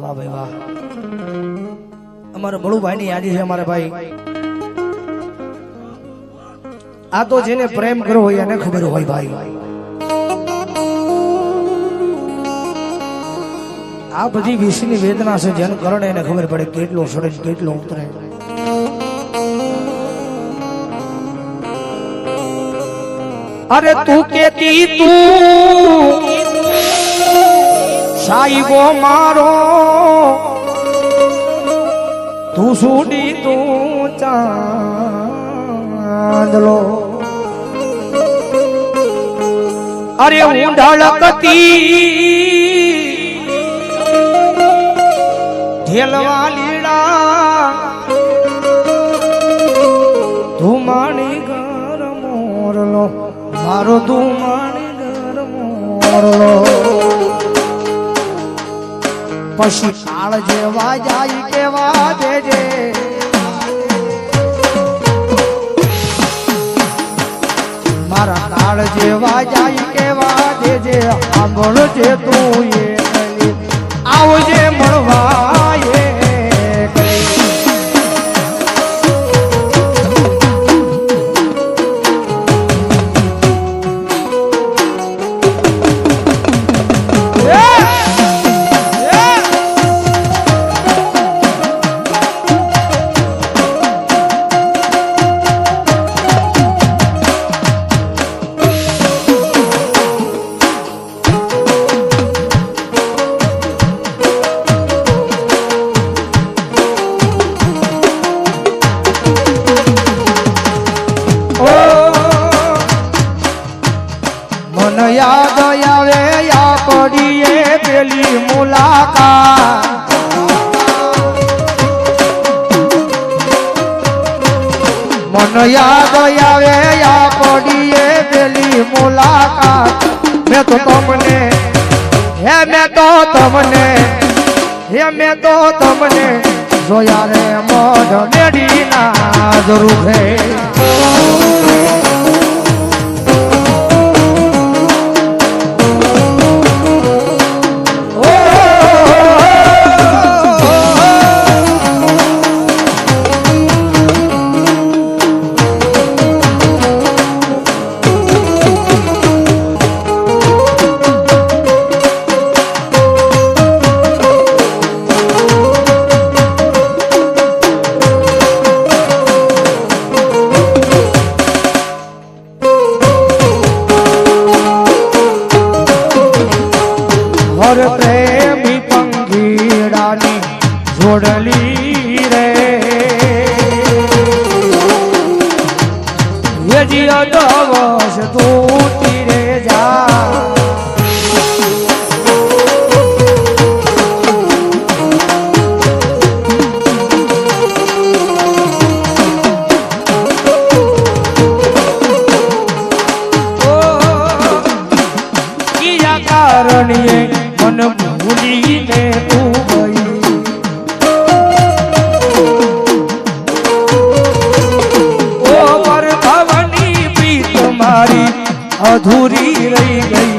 વાહ ભાઈ વાહ. અમારા મળુભાઈ ની યાદી છે અમારા ભાઈ. આ તો જેને પ્રેમ કરવો હોય એને ખબર હોય ભાઈ. આ બધી વિષની વેદના છે, જેનું કરણે એને ખબર પડે કેટલો ને કેટલો ઉતરે. અરે તું કેતી તું સાઈબો મારો. તું સુડી તું ચાંદલો. અરે હું ઢળકતી ઢેલવા લીડા. ધુમાણી ઘર મોરલો. મારો ધુમાણી ઘર મોરલો. પછી કાળ જેવા જાય કેવા દેજે મારા કાળ જેવા જાય કેવા દેજે જે તું એ. આવજે મળવા મન યાદ આવે, યા પડીએ પેલી મુલાકાત. મન યાદ આવે, યા પડીએ પેલી મુલાકાત. મેં તો તમને, હે મેં તો તમને, હે મેં તો તમને જોયા રે મોઢ મેડીના જરૂર હે જોડલી રે. યજી અદવશ તૂટી રે જા. અધૂરી રહી ગઈ.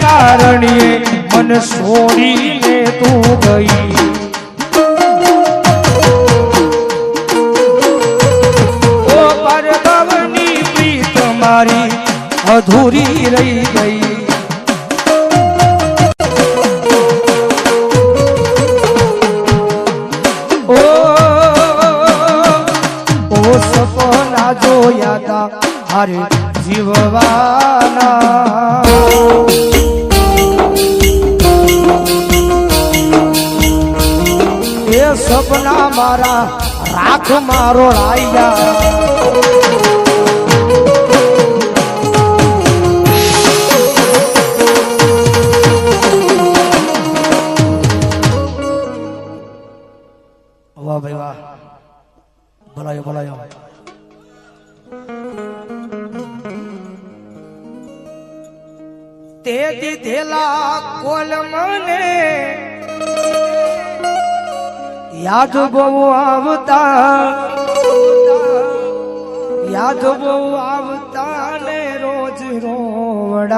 કારણીએ મન છોડીને તું ગઈ. ઓ પરભવની પ્રીત અધૂરી રહી ગઈ. હારે જીવવાના એ સપના મારા રાખ મારો રાયા વાહ ભાઈ વાહ બોલાયો બોલાયો તે દીધેલા કોલ મને. યાદ બહુ આવતા. યાદ બહુ આવતા ને રોજ રોવડાવતા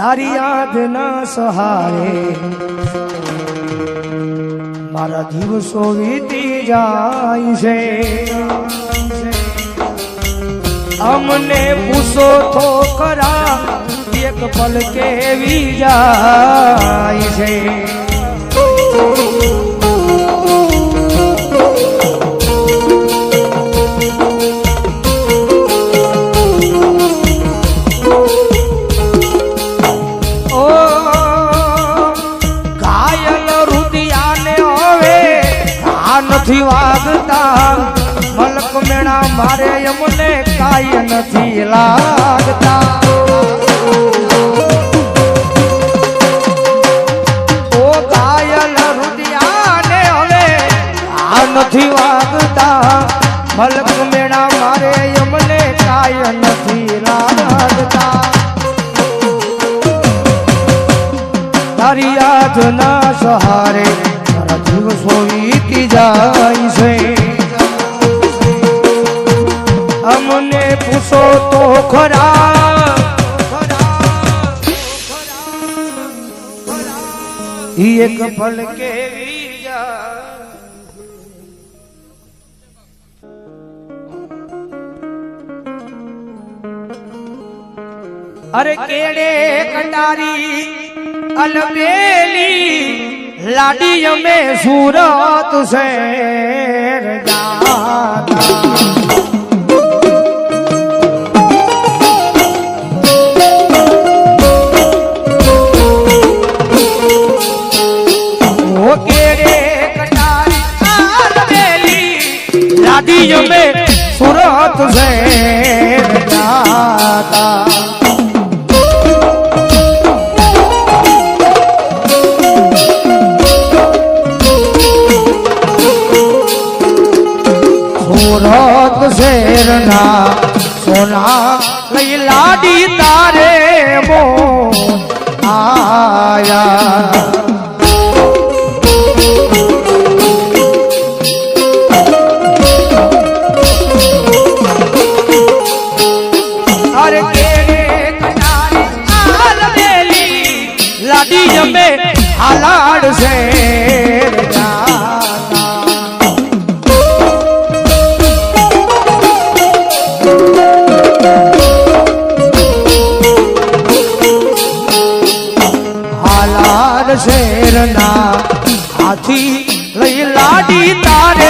તારી યાદ ના સહારે મારા દિવસો વીતી જાય છે. અમને પૂછો તો ખરા એક પલ કેવી જાય છે? મેણા મારે એમને કાય નથી લાગતા. ઓ કાયલ રુદિયાને હવે આ નથી વાગતા. મલક મેણા મારે એમને કાય નથી લાગતા. તારી યાદ ના સહારે મારા દિવસો વીતી જાય છે. અમને પૂછો તો ખરા. એક પલ કેવી જાય. અરે કેડે કંડારી અલબેલી, લાડી અમે સુરત શેર જાતા. શેરના સોના લઈ લાડી તારે મો આયા. લાડી જમે હાલાડ શેર લાડી તારે